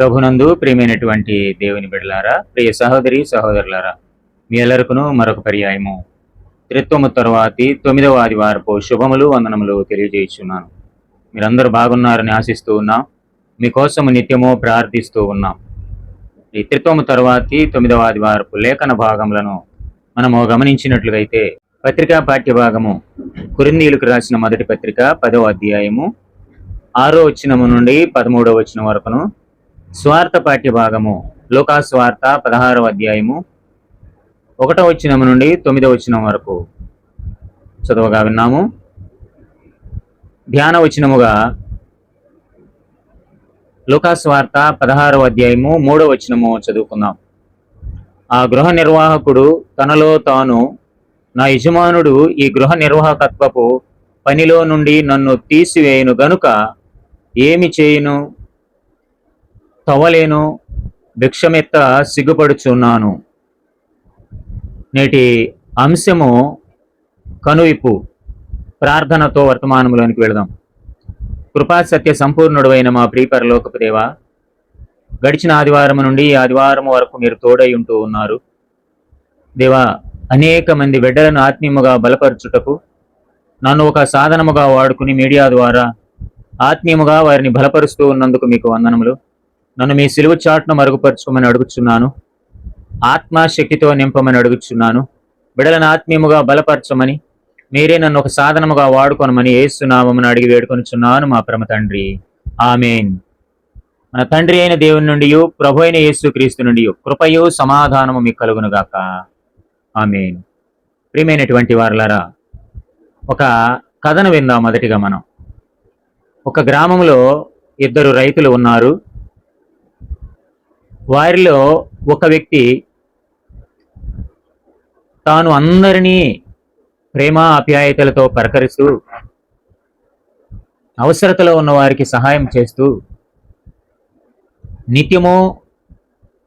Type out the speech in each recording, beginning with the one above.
ప్రభునందు ప్రియమైనటువంటి దేవుని బిడలారా ప్రియ సహోదరి సహోదరులారా మీ ఎల్లరకును మరొక పర్యాయము. త్రిత్వము తరువాతి తొమ్మిదవ ఆదివారపు శుభములు వందనములు తెలియజేస్తున్నాను మీరందరూ బాగున్నారని ఆశిస్తూ ఉన్నాం. మీకోసం నిత్యము ప్రార్థిస్తూ ఉన్నాం. ఈ త్రిత్వము తరువాతి తొమ్మిదవ ఆదివారపు లేఖన భాగములను మనము గమనించినట్లుగైతే పత్రికా పాఠ్యభాగము కురిందీలకు రాసిన మొదటి పత్రిక పదవ అధ్యాయము ఆరో వచ్చినము నుండి పదమూడవ వచ్చిన వరకును స్వార్థ పాఠ్య భాగము పదహారవ అధ్యాయము ఒకటో వచ్చినము నుండి తొమ్మిదవ వచ్చినం వరకు చదవగా విన్నాము. ధ్యాన వచనముగా లోకాస్వార్థ పదహారవ అధ్యాయము మూడవ వచనము చదువుకుందాం. ఆ గృహ నిర్వాహకుడు తనలో తాను నా యజమానుడు ఈ గృహ నిర్వాహకత్వపు పనిలో నుండి నన్ను తీసివేయును గనుక ఏమి చేయును? తవ్వలేను భిక్షమెత్త సిగ్గుపడుచున్నాను. నేటి అంశము కనువిప్పు. ప్రార్థనతో వర్తమానంలోనికి వెళదాం. కృపా సత్య సంపూర్ణుడు అయిన మా ప్రియపరలోకపు దేవ గడిచిన ఆదివారం నుండి ఆదివారం వరకు మీరు తోడై ఉంటూ ఉన్నారు. దేవా అనేక మంది బిడ్డలను ఆత్మీయముగా బలపరచుటకు నన్ను ఒక సాధనముగా వాడుకుని మీడియా ద్వారా ఆత్మీయముగా వారిని బలపరుస్తూ ఉన్నందుకు మీకు వందనములు. నన్ను మీ సిలువ చాటును మరుగుపరచుకోమని అడుగుచున్నాను. ఆత్మశక్తితో నింపమని అడుగుచున్నాను. బిడలను ఆత్మీయముగా బలపరచమని మీరే నన్ను ఒక సాధనముగా వాడుకోనమని ఏసునామని అడిగి వేడుకొనిచున్నాను మా పరమ తండ్రి. ఆమెన్. మన తండ్రి అయిన దేవుని నుండి ప్రభు అయిన యేసు క్రీస్తు నుండి కృపయు సమాధానము మీకు కలుగునుగాక. ఆమెన్. ప్రియమైనటువంటి వారులారా ఒక కథను విందాం మొదటిగా మనం. ఒక గ్రామంలో ఇద్దరు రైతులు ఉన్నారు. వారిలో ఒక వ్యక్తి తాను అందరినీ ప్రేమ ఆప్యాయతలతో పరకరిస్తూ అవసరతలో ఉన్న వారికి సహాయం చేస్తూ నిత్యము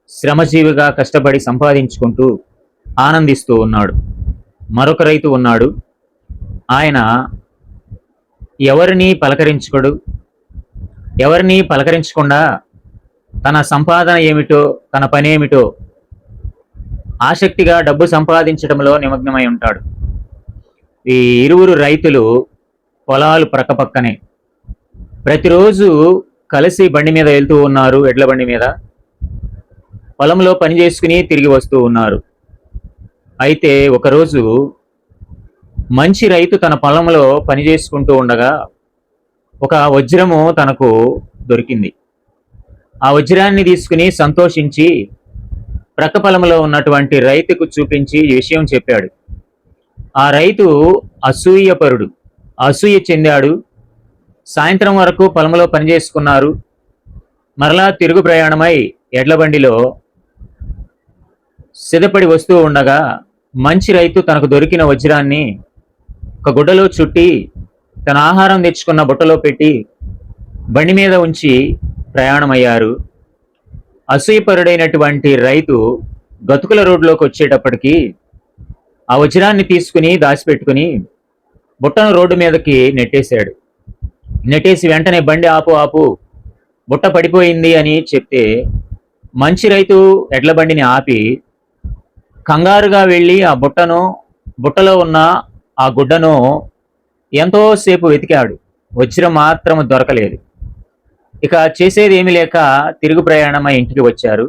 శ్రమజీవిగా కష్టపడి సంపాదించుకుంటూ ఆనందిస్తూ ఉన్నాడు. మరొక రైతు ఉన్నాడు. ఆయన ఎవరిని పలకరించుకోడు ఎవరిని పలకరించకుండా తన సంపాదన ఏమిటో తన పని ఏమిటో ఆసక్తిగా డబ్బు సంపాదించడంలో నిమగ్నమై ఉంటాడు. ఈ ఇరువురు రైతులు పొలాలు ప్రక్కపక్కనే ప్రతిరోజు కలిసి బండి మీద వెళ్తూ ఉన్నారు ఎడ్ల బండి మీద. పొలంలో పని చేసుకుని తిరిగి వస్తూ ఉన్నారు. అయితే ఒకరోజు మంచి రైతు తన పొలంలో పని చేసుకుంటూ ఉండగా ఒక వజ్రము తనకు దొరికింది. ఆ వజ్రాన్ని తీసుకుని సంతోషించి ప్రక్క పొలంలో ఉన్నటువంటి రైతుకు చూపించి ఈ విషయం చెప్పాడు. ఆ రైతు అసూయపరుడు అసూయ చెందాడు. సాయంత్రం వరకు పొలంలో పనిచేసుకున్నారు. మరలా తిరుగు ప్రయాణమై ఎడ్లబండిలో సిద్ధపడి వస్తూ ఉండగా మంచి రైతు తనకు దొరికిన వజ్రాన్ని ఒక గుడ్డలో చుట్టి తన ఆహారం తెచ్చుకున్న బుట్టలో పెట్టి బండి మీద ఉంచి ప్రయాణమయ్యారు. అసూయపరుడైనటువంటి రైతు గతుకుల రోడ్లోకి వచ్చేటప్పటికి ఆ వజ్రాన్ని తీసుకుని దాచిపెట్టుకుని బుట్టను రోడ్డు మీదకి నెట్టేశాడు. నెట్టేసి వెంటనే బండి ఆపు ఆపు బుట్ట పడిపోయింది అని చెప్తే మంచి రైతు ఎడ్ల బండిని ఆపి కంగారుగా వెళ్ళి ఆ బుట్టను బుట్టలో ఉన్న ఆ గుడ్డను ఎంతోసేపు వెతికాడు. వజ్రం మాత్రం దొరకలేదు. ఇక చేసేది ఏమీ లేక తిరుగు ప్రయాణమై ఇంటికి వచ్చారు.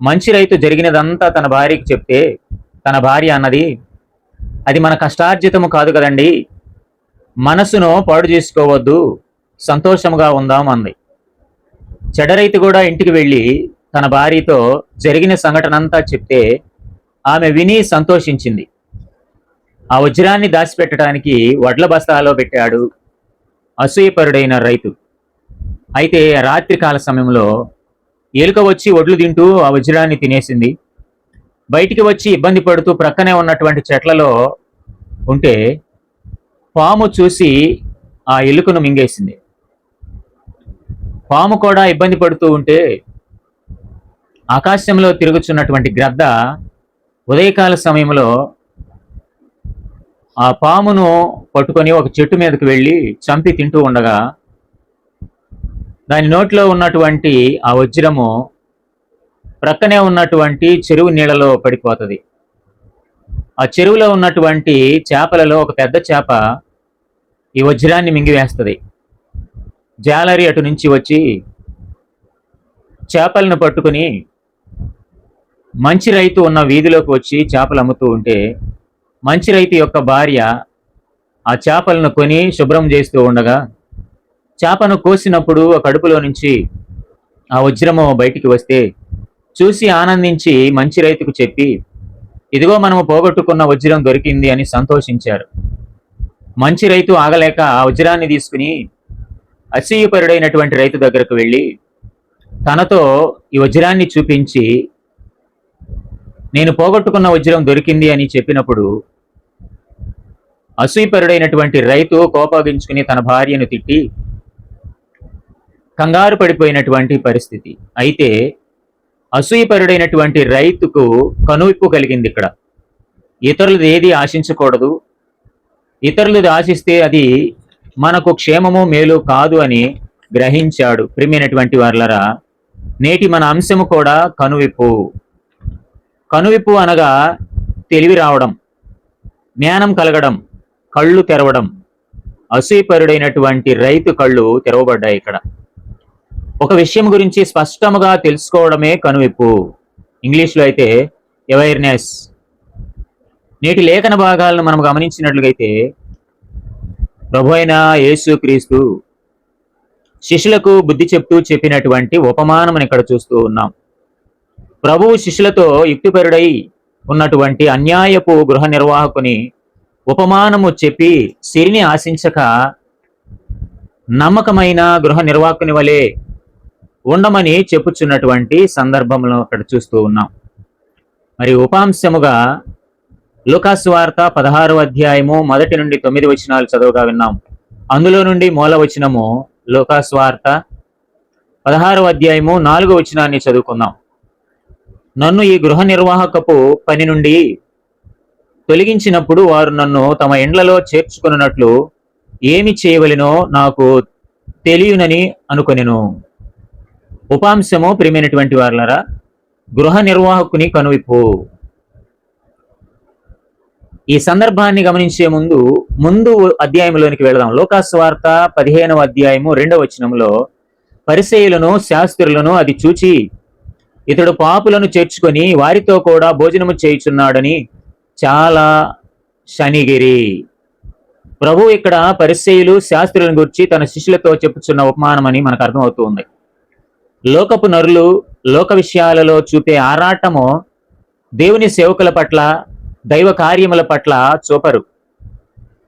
మంచి రైతు జరిగినదంతా తన భార్యకి చెప్తే తన భార్య అన్నది అది మన కష్టార్జితము కాదు కదండి. మనసును పాడు చేసుకోవద్దు. సంతోషముగా ఉందాం అంది. చెడరైతు కూడా ఇంటికి వెళ్ళి తన భార్యతో జరిగిన సంఘటనంతా చెప్తే ఆమె విని సంతోషించింది. ఆ వజ్రాన్ని దాచిపెట్టడానికి వడ్ల బస్తాలో పెట్టాడు అసూయపరుడైన రైతు. అయితే రాత్రికాల సమయంలో ఎలుక వచ్చి ఒడ్లు తింటూ ఆ వజ్రాన్ని తినేసింది. బయటికి వచ్చి ఇబ్బంది పడుతూ ప్రక్కనే ఉన్నటువంటి చెట్లలో ఉంటే పాము చూసి ఆ ఎలుకను మింగేసింది. పాము కూడా ఇబ్బంది పడుతూ ఉంటే ఆకాశంలో తిరుగుచున్నటువంటి గ్రద్ద ఉదయకాల సమయంలో ఆ పామును పట్టుకొని ఒక చెట్టు మీదకి వెళ్ళి చంపి తింటూ ఉండగా దాని నోట్లో ఉన్నటువంటి ఆ వజ్రము ప్రక్కనే ఉన్నటువంటి చెరువు నీళ్ళలో పడిపోతుంది. ఆ చెరువులో ఉన్నటువంటి చేపలలో ఒక పెద్ద చేప ఈ వజ్రాన్ని మింగివేస్తుంది. జాలరి అటు నుంచి వచ్చి చేపలను పట్టుకుని మంచి రైతు ఉన్న వీధిలోకి వచ్చి చేపలు అమ్ముతూ ఉంటే మంచి రైతు యొక్క భార్య ఆ చేపలను కొని శుభ్రం చేస్తూ ఉండగా చేపను కోసినప్పుడు ఆ కడుపులో నుంచి ఆ వజ్రము బయటికి వస్తే చూసి ఆనందించి మంచి రైతుకు చెప్పి ఇదిగో మనము పోగొట్టుకున్న వజ్రం దొరికింది అని సంతోషించారు. మంచి రైతు ఆగలేక ఆ వజ్రాన్ని తీసుకుని అసూయపరుడైనటువంటి రైతు దగ్గరకు వెళ్ళి తనతో ఈ వజ్రాన్ని చూపించి నేను పోగొట్టుకున్న వజ్రం దొరికింది అని చెప్పినప్పుడు అసూయపరుడైనటువంటి రైతు కోపగించుకుని తన భార్యను తిట్టి కంగారు పడిపోయినటువంటి పరిస్థితి. అయితే అసూయపరుడైనటువంటి రైతుకు కనువిప్పు కలిగింది ఇక్కడ. ఇతరులది ఏది ఆశించకూడదు. ఇతరులది ఆశిస్తే అది మనకు క్షేమము మేలు కాదు అని గ్రహించాడు ప్రిమైనటువంటి వార్లరా. నేటి మన అంశము కూడా కనువిప్పు. కనువిప్పు అనగా తెలివి రావడం జ్ఞానం కలగడం కళ్ళు తెరవడం. అసూయపరుడైనటువంటి రైతు కళ్ళు తెరవబడ్డాయి ఇక్కడ. ఒక విషయం గురించి స్పష్టముగా తెలుసుకోవడమే కనువిప్పు. ఇంగ్లీష్లో అయితే అవేర్నెస్ నేటి లేఖన భాగాలను మనం గమనించినట్లుగైతే ప్రభు అయిన యేసు క్రీస్తు శిష్యులకు బుద్ధి చెప్తూ చెప్పినటువంటి ఉపమానం ఇక్కడ చూస్తూ ఉన్నాం. ప్రభువు శిష్యులతో యుక్తిపరుడై ఉన్నటువంటి అన్యాయపు గృహ నిర్వాహకుని ఉపమానము చెప్పి సిరిని ఆశించక నమ్మకమైన గృహ నిర్వాహకుని వలె ఉండమని చెప్పుచున్నటువంటి సందర్భంలో అక్కడ చూస్తూ ఉన్నాం. మరి ఉపాంశముగా లుకాసు వార్త పదహారు అధ్యాయము మొదటి నుండి తొమ్మిది వచనాలు చదువుగా విన్నాం. అందులో నుండి మూల వచనము లుకాసు వార్త పదహారు అధ్యాయము నాలుగో వచనాన్ని చదువుకుందాం. నన్ను ఈ గృహ నిర్వాహకపు పని నుండి తొలగించినప్పుడు వారు నన్ను తమ ఇండ్లలో చేర్చుకున్నట్లు ఏమి చేయవలెనో నాకు తెలియనని అనుకొనెను. ఉపాంశము ప్రియమైనటువంటి వారులరా గృహ నిర్వాహకుని కనువిప్పు. ఈ సందర్భాన్ని గమనించే ముందు ముందు అధ్యాయంలోనికి వెళదాం. లోకాస్వార్త పదిహేనవ అధ్యాయము రెండవ వచనంలో పరిసయులను శాస్త్రులను అది చూచి ఇతడు పాపులను చేర్చుకొని వారితో కూడా భోజనము చేయుచున్నాడని చాలా శనిగిరి. ప్రభు ఇక్కడ పరిసయులు శాస్త్రులను గురించి తన శిష్యులతో చెప్పుచున్న ఉపమానమని మనకు అర్థమవుతుంది లోకపు నరులు లోక విషయాలలో చూపే ఆరాటము దేవుని సేవకుల పట్ల దైవ కార్యముల పట్ల చూపరు.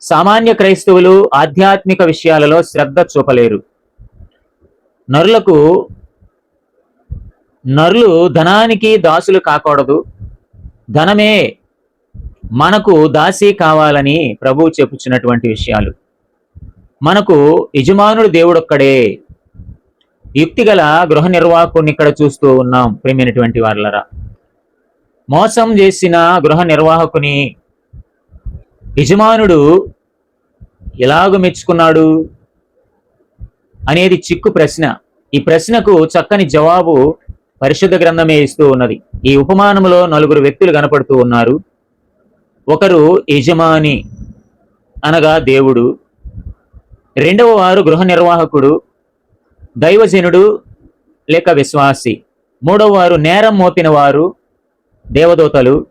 సామాన్య క్రైస్తవులు ఆధ్యాత్మిక విషయాలలో శ్రద్ధ చూపలేరు. నరులకు నరులు ధనానికి దాసులు కాకూడదు. ధనమే మనకు దాసి కావాలని ప్రభువు చెప్పుచున్నటువంటి విషయాలు. మనకు యజమానుడు దేవుడొక్కడే. యుక్తిగల గృహ నిర్వాహకుని ఇక్కడ చూస్తూ ఉన్నాం ప్రేమైనటువంటి వాళ్ళరా మోసం చేసిన గృహ నిర్వాహకుని యజమానుడు ఎలాగ మెచ్చుకున్నాడు అనేది చిక్కు ప్రశ్న. ఈ ప్రశ్నకు చక్కని జవాబు పరిశుద్ధ గ్రంథమే ఇస్తూ ఉన్నది. ఈ ఉపమానంలో నలుగురు వ్యక్తులు కనపడుతూ ఉన్నారు. ఒకరు యజమాని అనగా దేవుడు. రెండవ వారు గృహ నిర్వాహకుడు దైవజనుడు లేక విశ్వాసి. మూడవ వారు నేరం మోపిన వారు దేవదూతలు.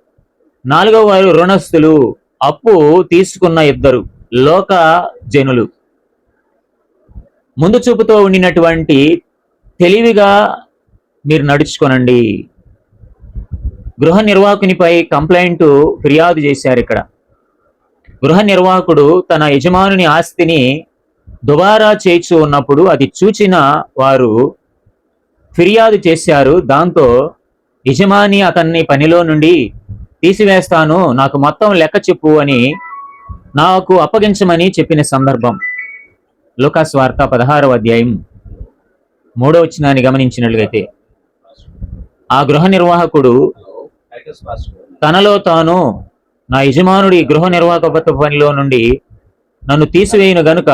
నాలుగవ వారు రుణస్థులు. అప్పు తీసుకున్న ఇద్దరు లోక జనులు. ముందు చూపుతో ఉండినటువంటి తెలివిగా మీరు నడుచుకోనండి. గృహ నిర్వాహకునిపై కంప్లైంట్ ఫిర్యాదు చేశారు ఇక్కడ. గృహ నిర్వాహకుడు తన యజమానుని ఆస్తిని దుబారా చేర్చు ఉన్నప్పుడు అది చూచిన వారు ఫిర్యాదు చేశారు. దాంతో యజమాని అతన్ని పనిలో నుండి తీసివేస్తాను నాకు మొత్తం లెక్క చెప్పు అని నాకు అప్పగించమని చెప్పిన సందర్భం. లోకాస్ వార్త పదహారవ అధ్యాయం మూడో వచ్చినాన్ని గమనించినట్లయితే ఆ గృహ నిర్వాహకుడు తనలో తాను నా యజమానుడి గృహ నిర్వాహక పనిలో నుండి నన్ను తీసివేయను గనుక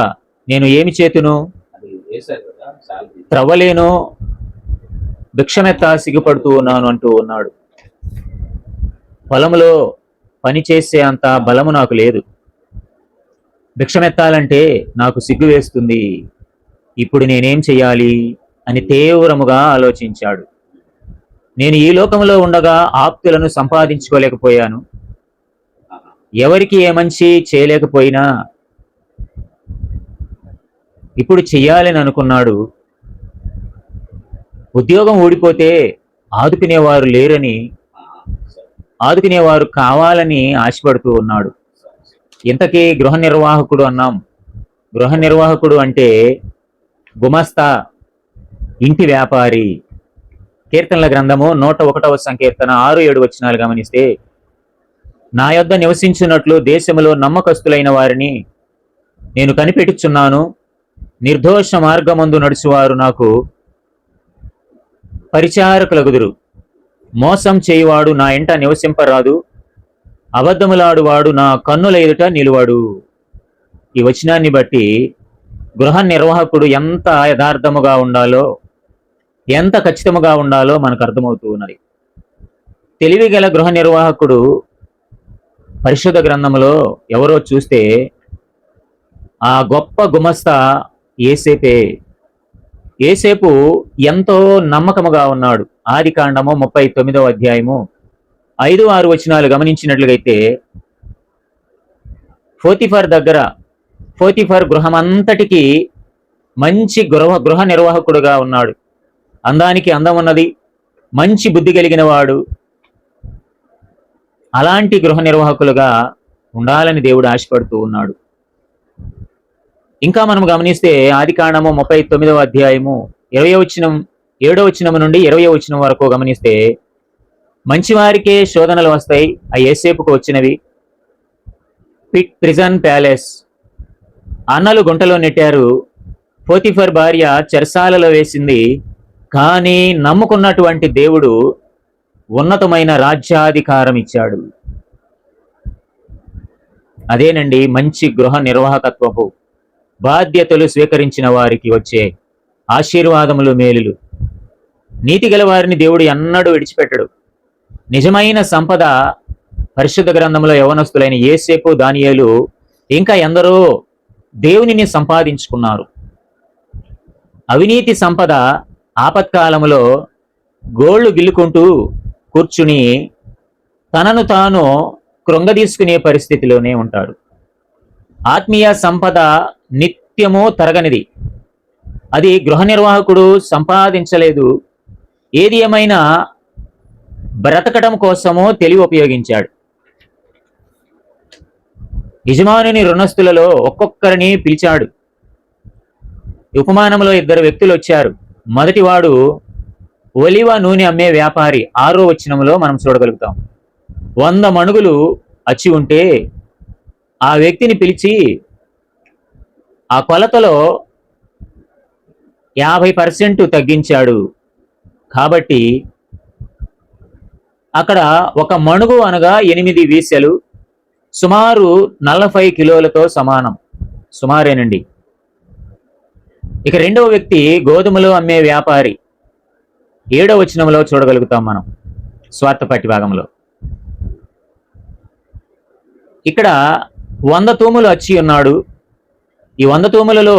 నేను ఏమి చేతును? త్రవ్వలేను. భిక్షమెత్త సిగ్గుపడుతూ ఉన్నాను అంటూ ఉన్నాడు. పొలంలో పని చేసే అంత బలము నాకు లేదు. భిక్షమెత్తాలంటే నాకు సిగ్గు వేస్తుంది. ఇప్పుడు నేనేం చెయ్యాలి? అని తీవ్రముగా ఆలోచించాడు. నేను ఈ లోకంలో ఉండగా ఆప్తులను సంపాదించుకోలేకపోయాను. ఎవరికి ఏ మంచి చేయలేకపోయినా ఇప్పుడు చెయ్యాలని అనుకున్నాడు. ఉద్యోగం ఊడిపోతే ఆదుకునేవారు లేరని ఆదుకునేవారు కావాలని ఆశపడుతూ ఉన్నాడు. ఇంతకీ గృహ నిర్వాహకుడు అన్నాం. గృహ నిర్వాహకుడు అంటే గుమస్తా ఇంటి వ్యాపారి. కీర్తనల గ్రంథము నూట ఒకటవ సంకీర్తన ఆరు ఏడు వచనాలు గమనిస్తే నా యొద్ద నివసించినట్లు దేశంలో నమ్మకస్తులైన వారిని నేను కనిపెట్టుచున్నాను. నిర్దోష మార్గమందు నడుచువారు నాకు పరిచారకులగుదురు. మోసం చేయువాడు నా ఇంట నివసింపరాదు. అబద్ధములాడువాడు నా కన్నుల ఎదుట నిలువాడు. ఈ వచనాన్ని బట్టి గృహ నిర్వాహకుడు ఎంత యథార్థముగా ఉండాలో ఎంత ఖచ్చితముగా ఉండాలో మనకు అర్థమవుతూ ఉన్నది. తెలివి గల గృహ నిర్వాహకుడు పరిశుద్ధ గ్రంథంలో ఎవరో చూస్తే ఆ గొప్ప గుమస్తా ఏసేపే. ఏసేపు ఎంతో నమ్మకముగా ఉన్నాడు. ఆది కాండము ముప్పై తొమ్మిదవ అధ్యాయము ఐదు ఆరు వచనాలు గమనించినట్లుగైతే ఫోతిఫర్ దగ్గర ఫోతిఫర్ గృహమంతటికి మంచి గృహ గృహ నిర్వాహకుడుగా ఉన్నాడు. అందానికి అందం ఉన్నది మంచి బుద్ధి కలిగిన వాడు అలాంటి గృహ నిర్వాహకులుగా ఉండాలని దేవుడు ఆశపడుతూ ఉన్నాడు. ఇంకా మనం గమనిస్తే ఆది కాండము ముప్పై తొమ్మిదవ అధ్యాయము ఇరవై వచ్చినం ఏడో వచ్చినం నుండి ఇరవై వచ్చినం వరకు గమనిస్తే మంచివారికే శోధనలు వస్తాయి ఆ ఏసేపుకు వచ్చినవి. Pit prison palace. అన్నలు గుంటలో నెట్టారు పోతిఫర్ భార్య చెరసాలలో వేసింది కానీ నమ్ముకున్నటువంటి దేవుడు ఉన్నతమైన రాజ్యాధికారం ఇచ్చాడు. అదేనండి మంచి గృహ నిర్వాహకత్వపు. బాధ్యతలు స్వీకరించిన వారికి వచ్చే ఆశీర్వాదములు మేలులు. నీతి గలవారిని దేవుడు ఎన్నడూ విడిచిపెట్టడు. నిజమైన సంపద పరిశుద్ధ గ్రంథంలో యవనస్తులైన ఏసేపు దానియేలు ఇంకా ఎందరో దేవునిని సంపాదించుకున్నారు. అవినీతి సంపద ఆపత్కాలములో గోళ్ళు గిల్లుకుంటూ కూర్చుని తనను తాను కృంగదీసుకునే పరిస్థితిలోనే ఉంటాడు. ఆత్మీయ సంపద నిత్యము తరగనిది. అది గృహ నిర్వాహకుడు సంపాదించలేదు. ఏది ఏమైనా బ్రతకడం కోసము తెలివి ఉపయోగించాడు. యజమానుని రుణస్థులలో ఒక్కొక్కరిని పిలిచాడు. ఉపమానంలో ఇద్దరు వ్యక్తులు వచ్చారు. మొదటివాడు ఒలివ నూనె అమ్మే వ్యాపారి. ఆరో వచనంలో మనం చూడగలుగుతాం. వంద మణుగులు అచ్చి ఉంటే ఆ వ్యక్తిని పిలిచి ఆ కొలతలో యాభై పర్సెంట్ తగ్గించాడు. కాబట్టి అక్కడ ఒక మణుగు అనగా ఎనిమిది వీసెలు సుమారు నలభై కిలోలతో సమానం. సుమారేనండి. ఇక రెండవ వ్యక్తి గోధుమలు అమ్మే వ్యాపారి. ఏడవ వచనంలో చూడగలుగుతాం మనం స్వార్థపట్టి భాగంలో ఇక్కడ వంద తూములు వచ్చి ఉన్నాడు. ఈ వంద తూములలో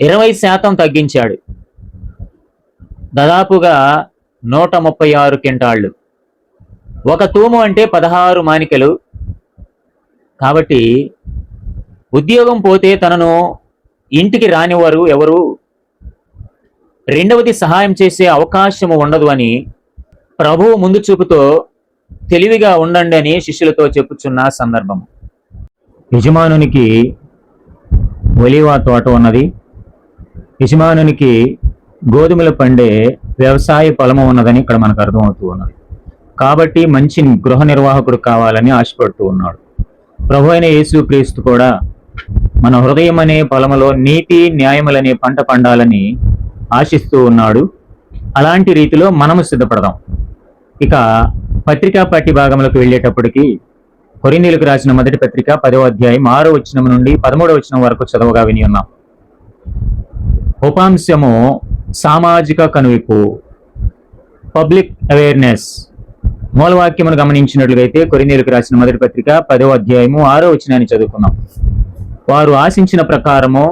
ఇరవై శాతం తగ్గించాడు. దాదాపుగా నూట ముప్పై ఆరు కింటాళ్ళు ఒక తూము అంటే పదహారు మానికలు. కాబట్టి ఉద్యోగం పోతే తనను ఇంటికి రానివారు ఎవరు? రెండవది సహాయం చేసే అవకాశము ఉండదు అని ప్రభువు ముందు చూపుతో తెలివిగా ఉండండి అని శిష్యులతో చెప్పుచున్న సందర్భం యజమానునికి ఒలివా తోట ఉన్నది. యజమానునికి గోధుమలు పండే వ్యవసాయ పొలము ఉన్నదని ఇక్కడ మనకు అర్థమవుతూ ఉన్నది. కాబట్టి మంచి గృహ నిర్వాహకుడు కావాలని ఆశపడుతూ ఉన్నాడు. ప్రభు అయిన యేసుక్రీస్తు కూడా మన హృదయం అనే పొలములో నీతి న్యాయములనే పంట పండాలని ఆశిస్తూ ఉన్నాడు. అలాంటి రీతిలో మనము సిద్ధపడదాం. ఇక పత్రికా పట్టి భాగంలోకి వెళ్ళేటప్పటికి కొరిందీలకు రాసిన మొదటి పత్రిక పదవ అధ్యాయం ఆరో వచనం నుండి పదమూడవ వచనం వరకు చదవగా విని ఉన్నాం. ఉపాంశము సామాజిక కనువిప్పు పబ్లిక్ అవేర్నెస్ మూలవాక్యమును గమనించినట్లయితే కొరిందీలకు రాసిన మొదటి పత్రిక పదవ అధ్యాయము ఆరో వచనాన్ని చదువుకున్నాం. వారు ఆశించిన ప్రకారము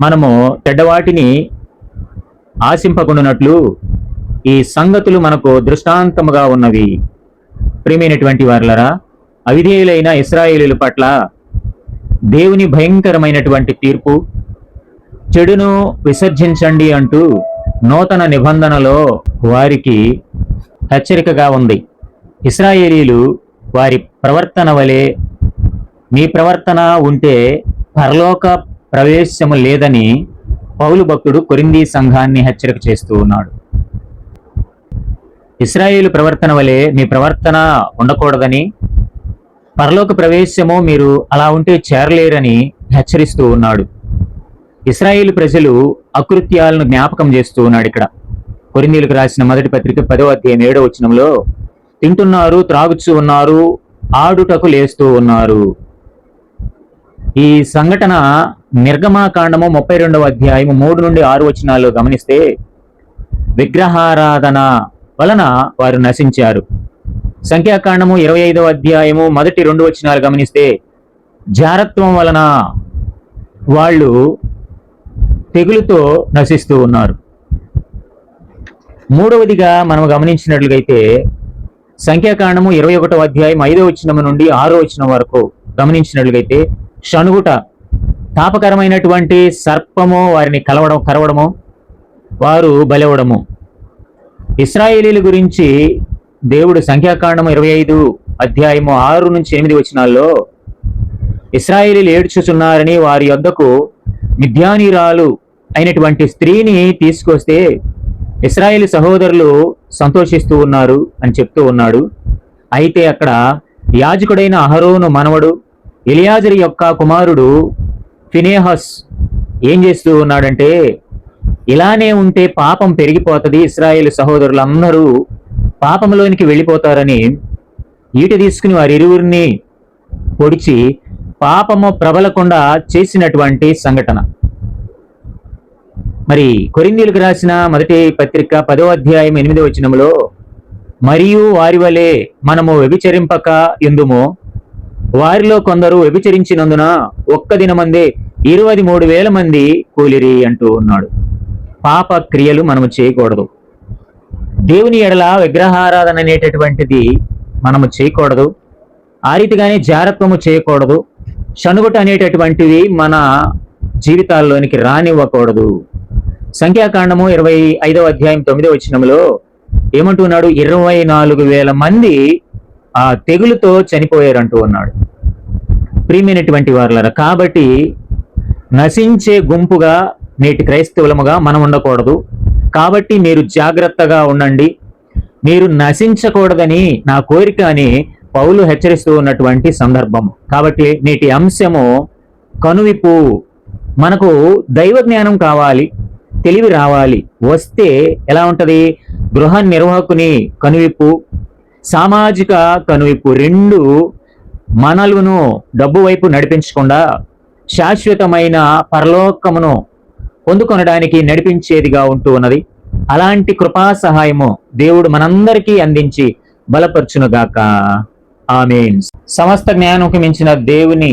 మనము చెడ్డవాటిని ఆశింపకుండానట్లు ఈ సంగతులు మనకు దృష్టాంతముగా ఉన్నవి. ప్రియమైనటువంటి వారులరా అవిధేయులైన ఇస్రాయేలుల పట్ల దేవుని భయంకరమైనటువంటి తీర్పు చెడును విసర్జించండి అంటూ నూతన నిబంధనలో వారికి హెచ్చరికగా ఉంది. ఇస్రాయేలీలు వారి ప్రవర్తన వలె మీ ప్రవర్తన ఉంటే పరలోక ప్రవేశము లేదని పౌలు భక్తుడు కొరింది సంఘాన్ని హెచ్చరిక చేస్తూ ఉన్నాడు. ఇస్రాయేలు ప్రవర్తన వలె మీ ప్రవర్తన ఉండకూడదని పరలోక ప్రవేశము మీరు అలా ఉంటే చేరలేరని హెచ్చరిస్తూ ఉన్నాడు. ఇస్రాయేల్ ప్రజలు అకృత్యాలను జ్ఞాపకం చేస్తూ ఉన్నాడు ఇక్కడ. కొరిందీలకు రాసిన మొదటి పత్రిక పదో అధ్యాయం ఏడో వచనంలో తింటున్నారు త్రాగుచు ఉన్నారు ఆడుటకు లేస్తూ ఉన్నారు. ఈ సంఘటన నిర్గమాకాండము ముప్పై రెండవ అధ్యాయము మూడు నుండి ఆరు వచనాల్లో గమనిస్తే విగ్రహారాధన వలన వారు నశించారు. సంఖ్యాకాండము ఇరవై ఐదవ అధ్యాయము మొదటి రెండు వచనాలు గమనిస్తే జారత్వం వలన వాళ్ళు తెగులుతో నశిస్తూ ఉన్నారు. మూడవదిగా మనం గమనించినట్లుగైతే సంఖ్యాకాండము ఇరవై ఒకటో అధ్యాయం ఐదో వచనం నుండి ఆరో వచనం వరకు గమనించినట్లయితే షణుగుట తాపకరమైనటువంటి సర్పము వారిని కలవడం కరవడము వారు బలవడము? ఇస్రాయేలీల గురించి దేవుడు సంఖ్యాకాండము ఇరవై ఐదు అధ్యాయము ఆరు నుంచి ఎనిమిది వచనాల్లో ఇస్రాయేలీలు ఏడ్చుచున్నారని వారి యొద్దకు మిథ్యానీరాలు అయినటువంటి స్త్రీని తీసుకొస్తే ఇస్రాయేల్ సహోదరులు సంతోషిస్తూ ఉన్నారు అని చెప్తూ ఉన్నాడు. అయితే అక్కడ యాజకుడైన అహరోను మనవడు ఇలియాజరి యొక్క కుమారుడు ఫినేహస్ ఏం చేస్తూ ఉన్నాడంటే ఇలానే ఉంటే పాపం పెరిగిపోతుంది ఇస్రాయేల్ సహోదరులందరూ పాపంలోనికి వెళ్ళిపోతారని ఈట తీసుకుని వారి ఇరువురిని పొడిచి పాపము ప్రబలకుండా చేసినటువంటి సంఘటన. మరి కొరిందీలకు రాసిన మొదటి పత్రిక పదో అధ్యాయం ఎనిమిదో వచనంలో మరియు వారి వలె మనము వ్యభిచరింపక ఎందుమో? వారిలో కొందరు వ్యభిచరించినందున ఒక్క దినమందే ఇరవై మూడు వేల మంది కూలిరి అంటూ ఉన్నాడు. పాప క్రియలు మనము చేయకూడదు. దేవుని ఎడల విగ్రహారాధన అనేటటువంటిది మనము చేయకూడదు. ఆ రీతిగానే జారత్వము చేయకూడదు. షణుగుట అనేటటువంటివి మన జీవితాల్లోనికి రానివ్వకూడదు. సంఖ్యాకాండము ఇరవై ఐదవ అధ్యాయం తొమ్మిదవ వచ్చినంలో ఏమంటున్నాడు? ఇరవై నాలుగు వేల మంది ఆ తెగులుతో చనిపోయారంటూ ఉన్నాడు ప్రియమైనటువంటి వారులరా కాబట్టి నశించే గుంపుగా నేటి క్రైస్తవులముగా మనం ఉండకూడదు. కాబట్టి మీరు జాగ్రత్తగా ఉండండి. మీరు నశించకూడదని నా కోరిక అని పౌలు హెచ్చరిస్తూ ఉన్నటువంటి సందర్భం. కాబట్టి నేటి అంశము కనువిప్పు. మనకు దైవ జ్ఞానం కావాలి తెలివి రావాలి. వస్తే ఎలా ఉంటుంది? గృహ నిర్వాహకుని కనువిప్పు సామాజిక కనువిప్పు రెండు మనలను డబ్బు వైపు నడిపించకుండా శాశ్వతమైన పరలోకమును పొందుకొనడానికి నడిపించేదిగా ఉంటూ ఉన్నది. అలాంటి కృపా సహాయము దేవుడు మనందరికీ అందించి బలపరచునుగాక. ఆమెన్. సమస్త జ్ఞానంకు మించిన దేవుని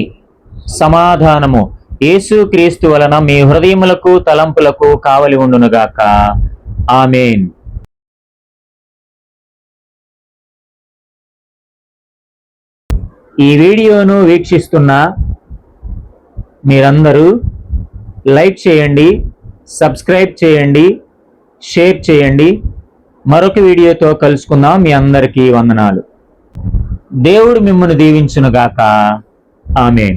సమాధానము యేసుక్రీస్తు వలన మీ హృదయములకు తలంపులకు కావలి ఉండునుగాక. ఆమెన్. ఈ వీడియోను వీక్షిస్తున్న మీరందరూ లైక్ చేయండి సబ్స్క్రైబ్ చేయండి షేర్ చేయండి. మరొక వీడియోతో కలుసుకుందాం. మీ అందరికీ వందనాలు. దేవుడు మిమ్మల్ని దీవించునుగాక. ఆమె